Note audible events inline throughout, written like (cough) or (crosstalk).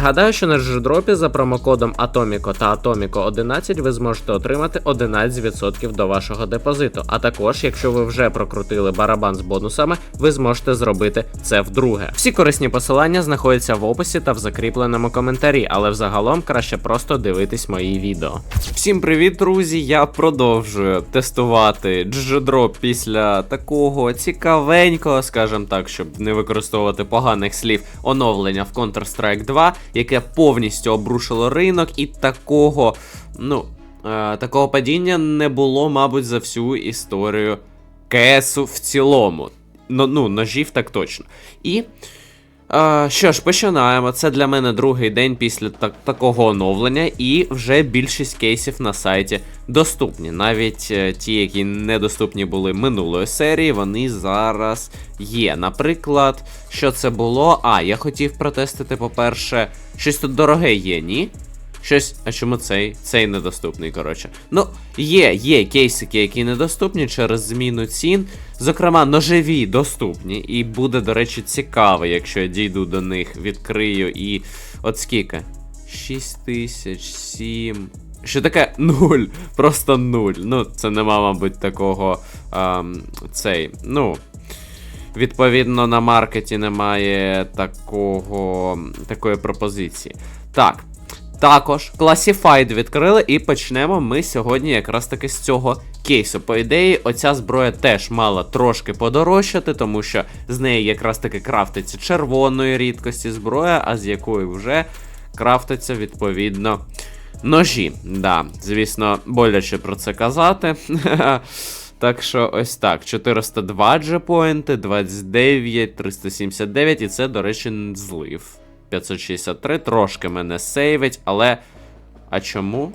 Нагадаю, що на джедропі за промокодом Atomico та Atomico 11 ви зможете отримати 11% до вашого депозиту. А також, якщо ви вже прокрутили барабан з бонусами, ви зможете зробити це вдруге. Всі корисні посилання знаходяться в описі та в закріпленому коментарі, але взагалом краще просто дивитись мої відео. Всім привіт, друзі! Я продовжую тестувати джедроп після такого цікавенького, скажімо так, щоб не використовувати поганих слів, оновлення в Counter-Strike 2, яке повністю обрушило ринок, і такого, ну, е, такого падіння не було, мабуть, за всю історію КСу в цілому. Ну, ну ножів так точно. І. А, що ж, починаємо. Це для мене другий день після так- такого оновлення, і вже більшість кейсів на сайті доступні. Навіть е, ті, які недоступні були минулої серії, вони зараз є. Наприклад, що це було? А, я хотів протестити, по-перше, щось тут дороге є, ні? Щось, а чому цей? Цей недоступний, коротше. Ну, є, є кейсики, які недоступні через зміну цін. Зокрема, ножеві доступні. І буде, до речі, цікаво, якщо я дійду до них, відкрию і. От скільки? 6 тисяч, 7. Що таке нуль? Просто нуль. Ну, це нема, мабуть, такого. ам, цей. Ну. Відповідно, на маркеті немає такого, такої пропозиції. Так. Також Classified відкрили, і почнемо ми сьогодні якраз таки з цього кейсу. По ідеї, оця зброя теж мала трошки подорожчати, тому що з неї якраз таки крафтиться червоної рідкості зброя, а з якої вже крафтиться відповідно ножі. Да, звісно, боляче про це казати. (laughs) Так що ось так. 402 джепоінти, 29, 379, і це, до речі, злив. 563, трошки мене сейвить, але. А чому?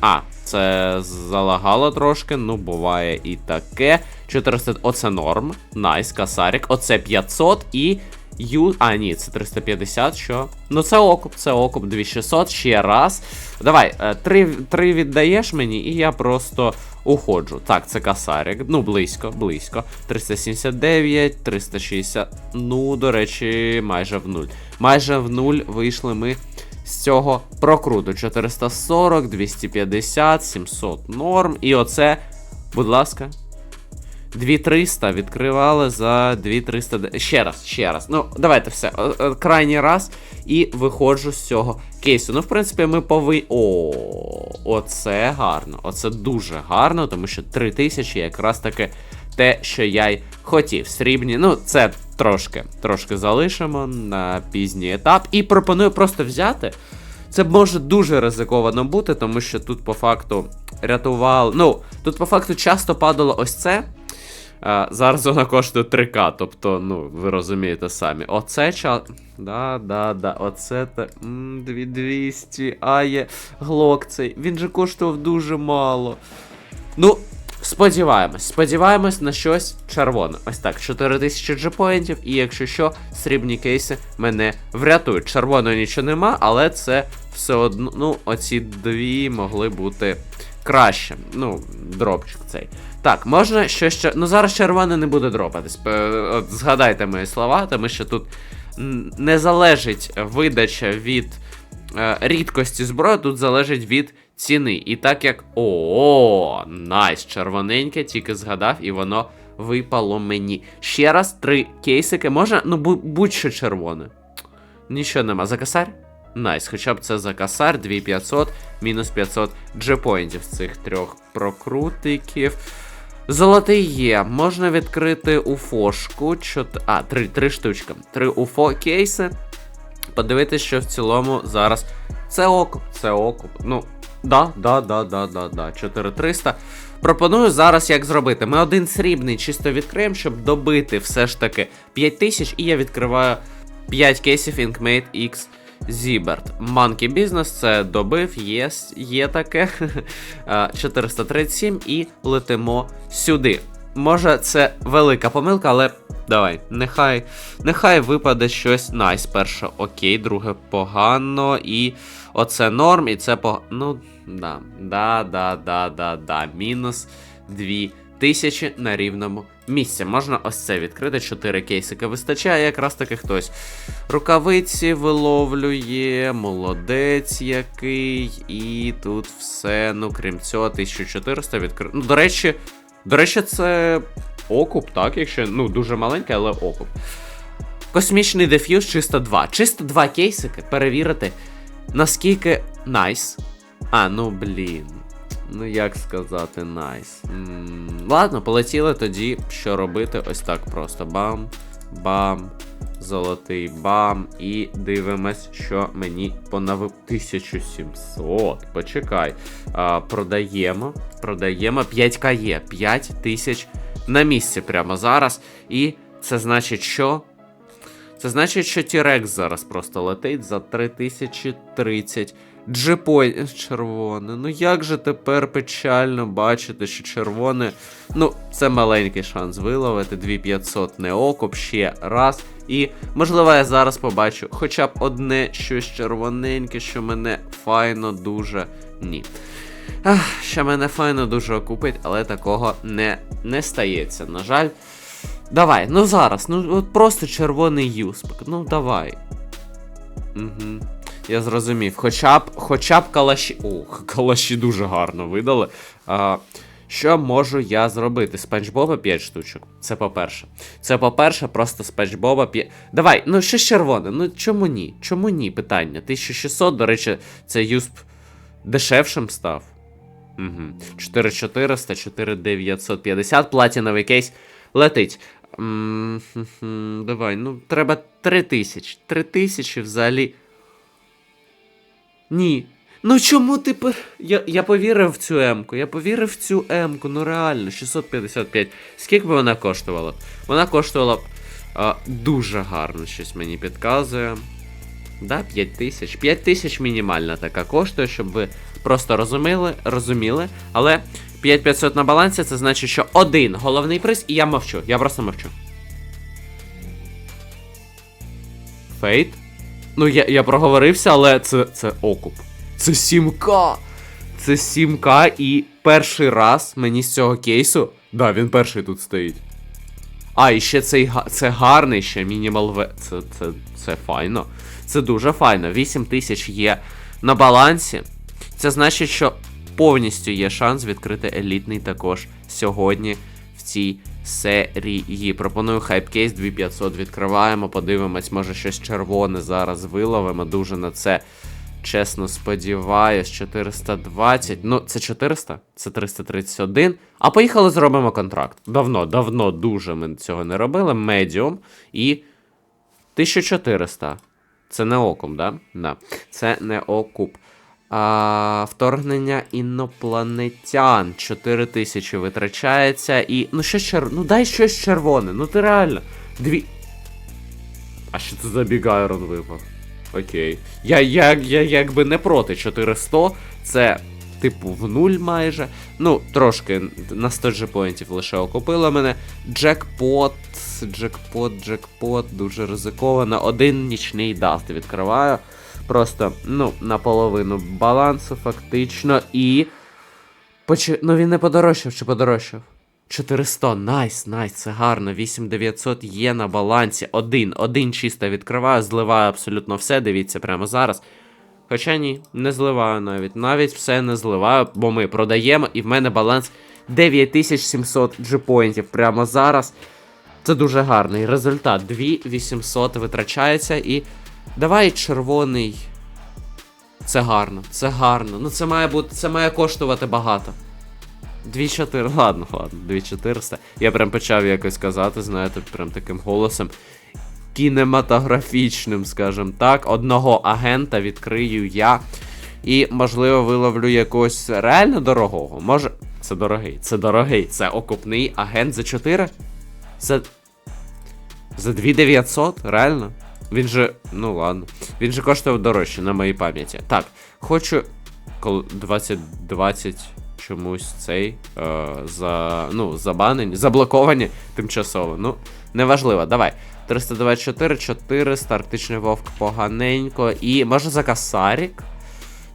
А, це залагало трошки, ну буває і таке. 400, оце норм. Найс, касарік. Оце 500 і. Ю. А, ні, це 350, що? Ну, це окуп, це окуп 2600, ще раз. Давай, е, три, три віддаєш мені, і я просто уходжу. Так, це касарик. Ну, близько, близько. 379, 360. Ну, до речі, майже в нуль. Майже в нуль вийшли ми з цього прокруту. 440, 250, 700 норм. І оце, будь ласка. 2300 відкривали за 2300. Ще раз, ще раз. Ну, давайте все. О- о, Крайній раз. І виходжу з цього кейсу. Ну, в принципі, ми повинні. О, оце гарно. Оце дуже гарно, тому що 3000 якраз таки те, що я й хотів. Срібні. Ну, це трошки, трошки залишимо на пізній етап. І пропоную просто взяти. Це може дуже ризиковано бути, тому що тут по факту рятували. Ну, тут по факту часто падало ось це. Зараз вона коштує 3К, тобто, ну, ви розумієте самі. Оце ча. Да, да, да, оце та. М, 2200. А є глок цей. Він же коштував дуже мало. Ну, сподіваємось, сподіваємось на щось червоне. Ось так, 4000 джепоінтів, і якщо що, срібні кейси мене врятують. Червоного нічого нема, але це все одно. Ну, оці дві могли бути краще. Ну, дропчик цей. Так, можна що ще. Ну зараз червоне не буде дропатись. Е, От згадайте мої слова, тому що тут не залежить видача від е, рідкості зброї, тут залежить від ціни. І так як. О, найс, червоненьке, тільки згадав, і воно випало мені. Ще раз три кейсики. Можна, ну будь-що червоне. Нічого нема. За косарь? Найс, хоча б це за косарь, 2500, мінус 500 джепоінтів з цих трьох прокрутиків. Золотий є. Можна відкрити уфошку. Чот... А, три, три штучки. Три уфо кейси. Подивитись, що в цілому зараз. Це окуп, це окуп. Ну, да, да, да, да, да, да. 4300. Пропоную зараз як зробити. Ми один срібний чисто відкриємо, щоб добити все ж таки 5000, і я відкриваю 5 кейсів Inkmate X Zibert. Monkey Business це добив, є, є таке. (laughs) 437 і летимо сюди. Може, це велика помилка, але давай, нехай нехай випаде щось. Найс, перше окей, друге погано. І оце норм, і це погано. Ну, да, да, да, да, да, да. Мінус 2 тисячі на рівному місці. Можна ось це відкрити. 4 кейсики вистачає, якраз таки хтось. Рукавиці виловлює, молодець який. І тут все. Ну, крім цього, 1400 відкрити. Ну, до речі, до речі, це окуп, так? Якщо ну, дуже маленький, але окуп. Космічний деф'юз чисто 2. Чисто 2 кейсики перевірити, наскільки найс. А, ну блін. Ну як сказати найс. М, Ладно, полетіли тоді, що робити, ось так просто. Бам, бам, золотий бам. І дивимось, що мені понавив 1700. Почекай. А, продаємо. Продаємо 5к є. 5 тисяч на місці прямо зараз. І це значить, що. Це значить, що Тірекс зараз просто летить за 3030. Джипой червоне. Ну як же тепер печально бачити, що червоне. Ну, це маленький шанс виловити. 2500 не окоп ще раз. І, можливо, я зараз побачу хоча б одне щось червоненьке, що мене файно дуже. Ні. Ах, що мене файно дуже окупить, але такого не, не стається, на жаль. Давай, ну зараз, ну от просто червоний юспик. Ну давай. Угу. Я зрозумів. Хоча б, хоча б калаші. О, калаші дуже гарно видали. А, що можу я зробити? Спанч Боба 5 штучок. Це по-перше. Це по-перше, просто Спанч Боба 5. Давай, ну що червоне? Ну чому ні? Чому ні? Питання. 1600, до речі, це юсп дешевшим став. Угу. 4400, 4950, платіновий кейс летить. М, хм-хм, Давай, ну треба 3000. 3000 взагалі. Ні. Ну чому ти пер... Я, я повірив в цю М-ку, я повірив в цю М-ку, ну реально, 655. Скільки би вона коштувала? Вона коштувала а, дуже гарно, щось мені підказує. Да, 5 тисяч. 5 тисяч мінімальна така коштує, щоб ви просто розуміли, розуміли. Але 5500 на балансі це значить, що один головний приз, і я мовчу. Я просто мовчу. Фейт? Ну, я, я проговорився, але це, це окуп. Це 7К. Це 7К, і перший раз мені з цього кейсу. Да, він перший тут стоїть. А, і ще цей це гарний ще мінімал В. Це, це, це файно. Це дуже файно. 8 тисяч є на балансі. Це значить, що повністю є шанс відкрити елітний також сьогодні в цій серії. Пропоную хайпкейс 2500 відкриваємо, подивимось, може щось червоне зараз виловимо. Дуже на це. Чесно сподіваюсь, 420. Ну, це 400, це 331. А поїхали зробимо контракт. Давно, давно дуже ми цього не робили. Медіум і 1400. Це не окуп, да? Да. Це не окуп. А, вторгнення інопланетян. 4000 витрачається. І. Ну, щось чер... Ну дай щось червоне. Ну ти реально. Дві. А що це за бігайрон випав? Окей. Я, я, я якби не проти 400. Це, типу, в нуль майже. Ну, трошки на 100 джепоінтів лише окупило мене. Джекпот, джекпот, джекпот, дуже ризиковано. Один нічний даст відкриваю. Просто, ну, наполовину балансу, фактично. І. Почи... Ну він не подорожчав чи подорожчав? 400, найс, найс, це гарно. 8900 є на балансі. Один, один чисто відкриваю, зливаю абсолютно все. Дивіться прямо зараз. Хоча ні, не зливаю навіть. Навіть все не зливаю, бо ми продаємо, і в мене баланс 9700 джипоінтів прямо зараз. Це дуже гарний результат. 2800 витрачається і. Давай червоний. Це гарно, це гарно. Ну це має бути, це має коштувати багато. 2400, ладно, ладно, 2400. Я прям почав якось казати, знаєте, прям таким голосом. Кінематографічним, скажімо так. Одного агента відкрию я. І, можливо, виловлю якогось реально дорогого. Може. Це дорогий, це дорогий. Це окупний агент за 4? За. За 2900? Реально? Він же. Ну ладно. Він же коштував дорожче на моїй пам'яті. Так, хочу. 2020 чомусь цей е, за. Ну, забанені, заблоковані тимчасово. Ну, неважливо, давай. 324, 400, арктичний вовк поганенько. І може за касарік?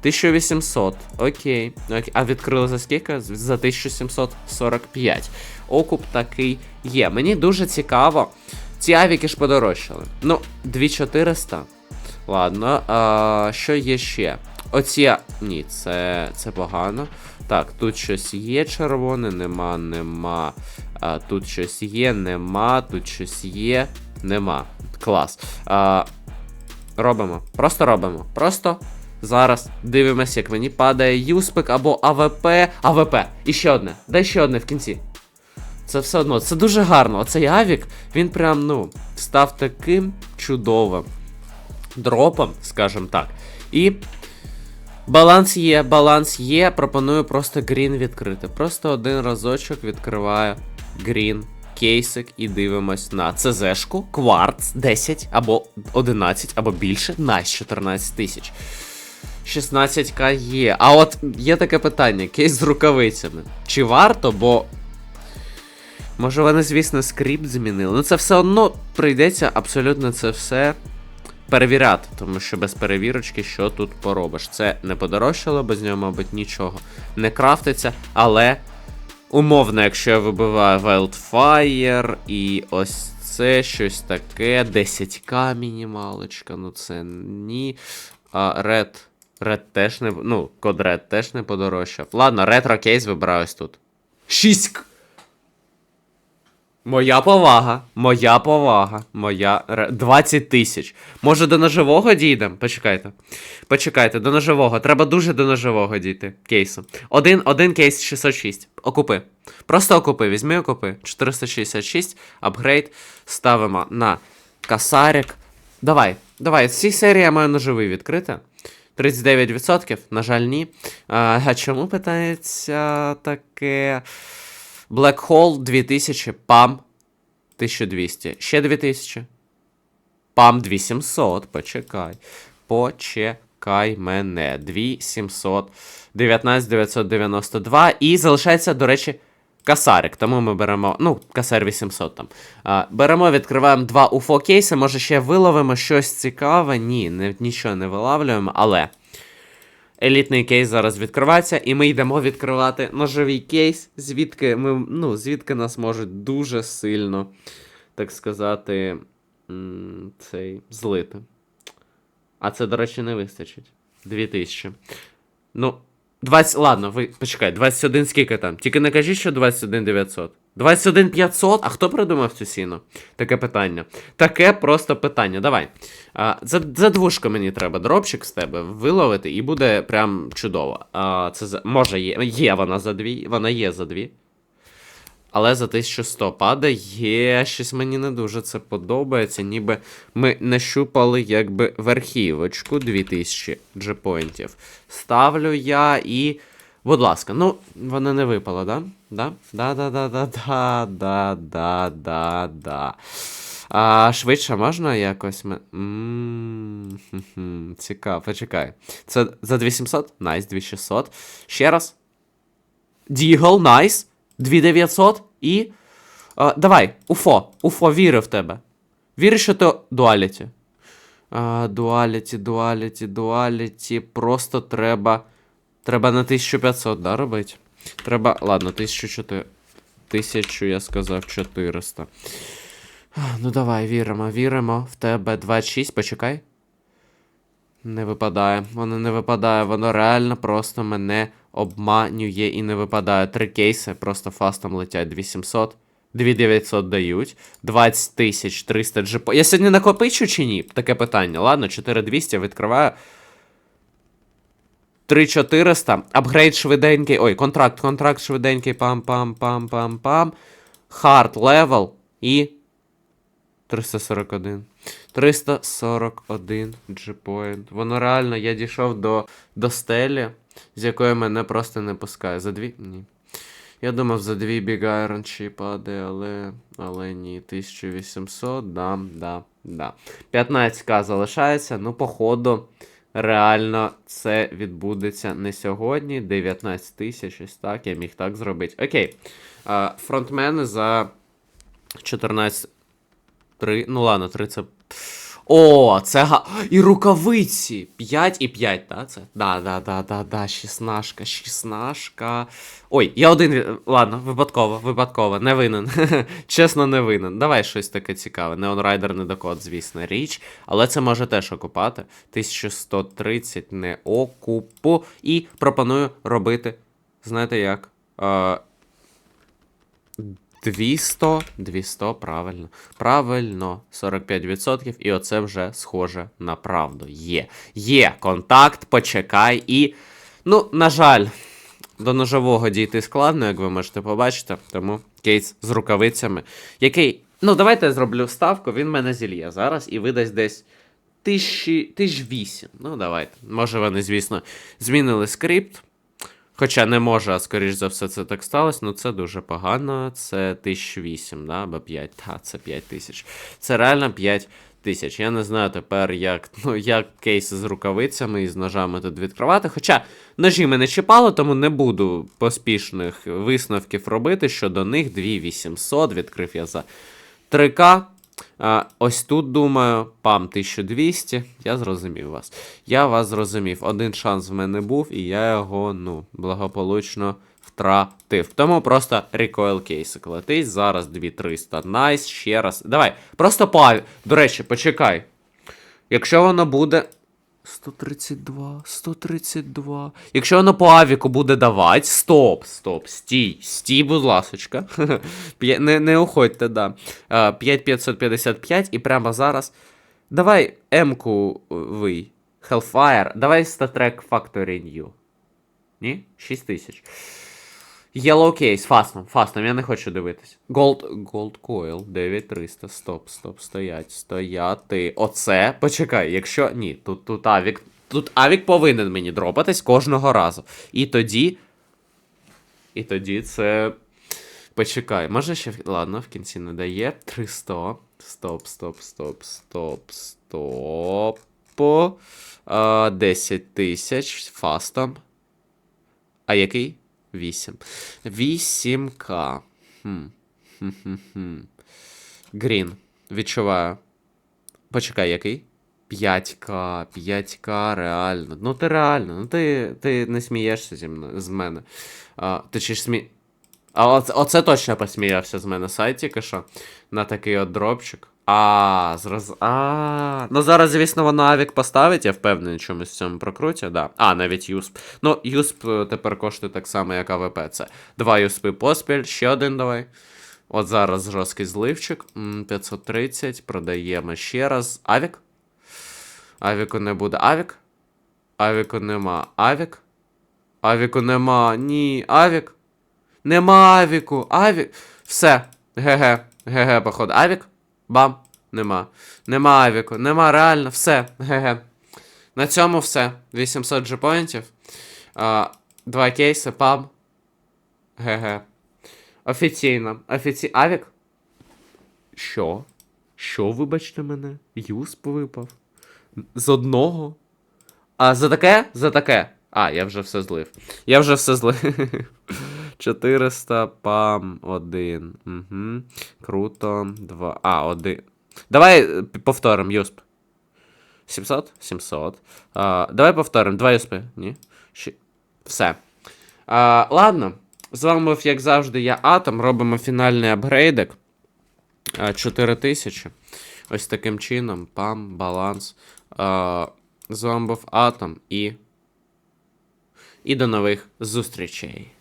1800. Окей. Окей. А відкрили за скільки? За 1745. Окуп такий є. Мені дуже цікаво. Ці авіки ж подорожчали. Ну, 2400. Ладно. А, що є ще? Оці. Ні, це, це погано. Так, тут щось є червоне, нема, нема. А, тут щось є, нема, тут щось є, нема. Клас. А, робимо. Просто робимо. Просто зараз дивимося, як мені падає Юспик або АВП. АВП. І ще одне. Дай ще одне в кінці. Це все одно, це дуже гарно. Оцей авік, він прям, ну, став таким чудовим дропом, скажімо так. І баланс є, баланс є. Пропоную просто грін відкрити. Просто один разочок відкриваю грін кейсик і дивимось на ЦЗшку, кварц 10 або 11, або більше, на 14 тисяч. 16к є. А от є таке питання: кейс з рукавицями. Чи варто, бо. Може вони, звісно, скрипт змінили. Ну це все одно прийдеться абсолютно це все перевіряти, тому що без перевірочки, що тут поробиш. Це не подорожчало, без нього, мабуть, нічого не крафтиться, але умовно, якщо я вибиваю Wildfire і ось це щось таке, 10к мінімалочка, ну це ні. А Red. Red теж не. Ну, код Red теж не подорожчав. Ладно, ретро кейс вибираю ось тут. 6 к- Моя повага, моя повага, моя. ре- 20 тисяч. Може до ножового дійдемо? Почекайте. Почекайте, до ножового. Треба дуже до ножового дійти. Кейсу. Один, один кейс 606. Окупи. Просто окупи. Візьми окупи. 466. Апгрейд. Ставимо на касарик. Давай, давай. Цієї серії я маю ножовий відкрити. 39%, на жаль, ні. А чому питається таке? Black Hole 2000, PAM 1200. Ще 2000. PAM 2700. Почекай. Почекай мене. 2700. 19992. І залишається, до речі, касарик. Тому ми беремо. Ну, касар 800 там. А, беремо, відкриваємо два UFO кейси. Може ще виловимо щось цікаве. Ні, не, нічого не вилавлюємо, але. Елітний кейс зараз відкривається, і ми йдемо відкривати ножовий кейс, звідки ми, ну, звідки нас можуть дуже сильно, так сказати, цей злити. А це, до речі, не вистачить. 2000. Ну, 20. Ладно, ви почекай, 21 скільки там? Тільки не кажіть, що 21 900. 21 500? А хто придумав цю сіну? Таке питання. Таке просто питання. Давай. А, за, за двушку мені треба дропчик з тебе виловити, і буде прям чудово. А, це за, може є. Є вона за дві. Вона є за дві. Але за 1100 падає. Щось мені не дуже це подобається. Ніби ми нащупали якби верхівочку 2000 джепоінтів. Ставлю я і. Будь ласка, ну, вона не випала, да? Да? Да-да-да-да-да-да-да-да. А швидше можна якось. Цікаво, почекай. Це за 2700? Найс, 2600. Ще раз. Дігл, найс. 2900 і. А, Давай, Уфо. Уфо, віри в тебе. Віриш, що ти дуаліті. Дуаліті, дуаліті, дуаліті. Просто треба. Треба на 1500, да, робити? Треба. Ладно, 1400. 1000, я сказав 400. Ну давай, віримо, віримо. В тебе 26, почекай. Не випадає. Воно не випадає, воно реально просто мене обманює і не випадає. Три кейси, просто фастом летять 2700. 2900 дають. 20 тисяч 300 джипо. Я сьогодні накопичу чи ні? Таке питання. Ладно, 4200 відкриваю. 3400. Апгрейд швиденький. Ой, контракт, контракт швиденький. Пам-пам-пам-пам-пам. Хард левел і. 341. 341 G-point. Воно реально, я дійшов до, до стелі, з якої мене просто не пускає. За дві. Ні. Я думав, за дві Iron Chi падає, але. Але ні. 1800, да, да, да. 15к залишається, ну, походу, реально це відбудеться не сьогодні. 19 тисяч, ось так, я міг так зробити. Окей. А, фронтмени за 14. 3. Ну ладно, 3 це. О, це га. І рукавиці! 5 і 5, так? Це? Да, да, да, да, да, 16, 16. Ой, я один. Ладно, випадково, випадково, не винен. (laughs) Чесно, не винен. Давай щось таке цікаве. Rider не докод, звісно, річ. Але це може теж окупати. 1130 не окупу. І пропоную робити. Знаєте як? Е, 200, 200, правильно. Правильно, 45%, і оце вже схоже на правду. Є. Є контакт, почекай і. Ну, на жаль, до ножового дійти складно, як ви можете побачити. Тому кейс з рукавицями, який. Ну, давайте я зроблю ставку, він мене зільє зараз і видасть десь. Тисяч вісім. Ну, давайте. Може, вони, звісно, змінили скрипт. Хоча не може, а скоріш за все, це так сталося. Ну це дуже погано. Це 1008, да, або 5. Та, це 5 тисяч. Це реально 5 тисяч. Я не знаю тепер, як, ну, як кейси з рукавицями і з ножами тут відкривати. Хоча ножі мене чіпало, тому не буду поспішних висновків робити. Щодо них 2800 відкрив я за 3К. Ось тут, думаю, пам 1200. Я зрозумів вас. Я вас зрозумів. Один шанс в мене був, і я його, ну, благополучно втратив. Тому просто рекойл кейсик летить. Зараз 2300. Найс, ще раз. Давай, просто пав. До речі, почекай. Якщо воно буде. 132, 132. Якщо воно по авіку буде давати. Стоп, стоп, стій, стій, будь ласочка. (laughs) Не, не уходьте, да. А, 5555 і прямо зараз. Давай М-ку вий. Hellfire. Давай StatTrack Factory New. Ні? 6000. Yellow Case, фастом, фастом, я не хочу дивитись. Gold, Gold Coil 9300. Стоп, стоп, стоять, стояти. Оце. Почекай, якщо. Ні, тут, тут Авік. Тут Авік повинен мені дропатись кожного разу. І тоді. І тоді це. Почекай, може ще. Ладно, в кінці не дає. 300. Стоп, стоп, стоп, стоп, стоп. А, 10 тисяч фастом. А який? 8. 8К. Хм. Грін. Відчуваю. Почекай, який? 5К, 5К, реально. Ну ти реально, ну ти, ти не смієшся зі мною, з мене. А, ти чи ж смі... А оце, оце точно посміявся з мене сайт тільки що. На такий от дропчик. А, зроз... А, ну зараз, звісно, воно авік поставить, я впевнений, чомусь в цьому прокруті, да. А, навіть юсп. Ну, юсп е, тепер коштує так само, як АВП. Це два юспи поспіль, ще один давай. От зараз жорсткий зливчик. 530, продаємо ще раз. Авік? Авіку не буде. Авік? Авіку нема. Авік? Авіку нема. Ні. Авік? Нема авіку. Авік. Все. ГГ. ГГ, походу. Авік? Бам. Нема. Нема авіку. Нема реально. Все. ГГ. На цьому все. 800 джепоінтів. Два кейси, пам. ГГ. Офіційно. Офіці... Авік? Що? Що, вибачте мене? Юсп випав. З одного? А за таке? За таке. А, я вже все злив. Я вже все злив. (laughs) 400 пам 1. Угу. Круто. 2. А, 1. Давай е, п- повторимо, Юсп. 700? 700. А, давай повторимо. 2 Юспи. Ні? Щ... Все. А, ладно. З вами був, як завжди, я Атом. Робимо фінальний апгрейдик. 4000. Ось таким чином. Пам, баланс. А, з вами був Атом і. І до нових зустрічей.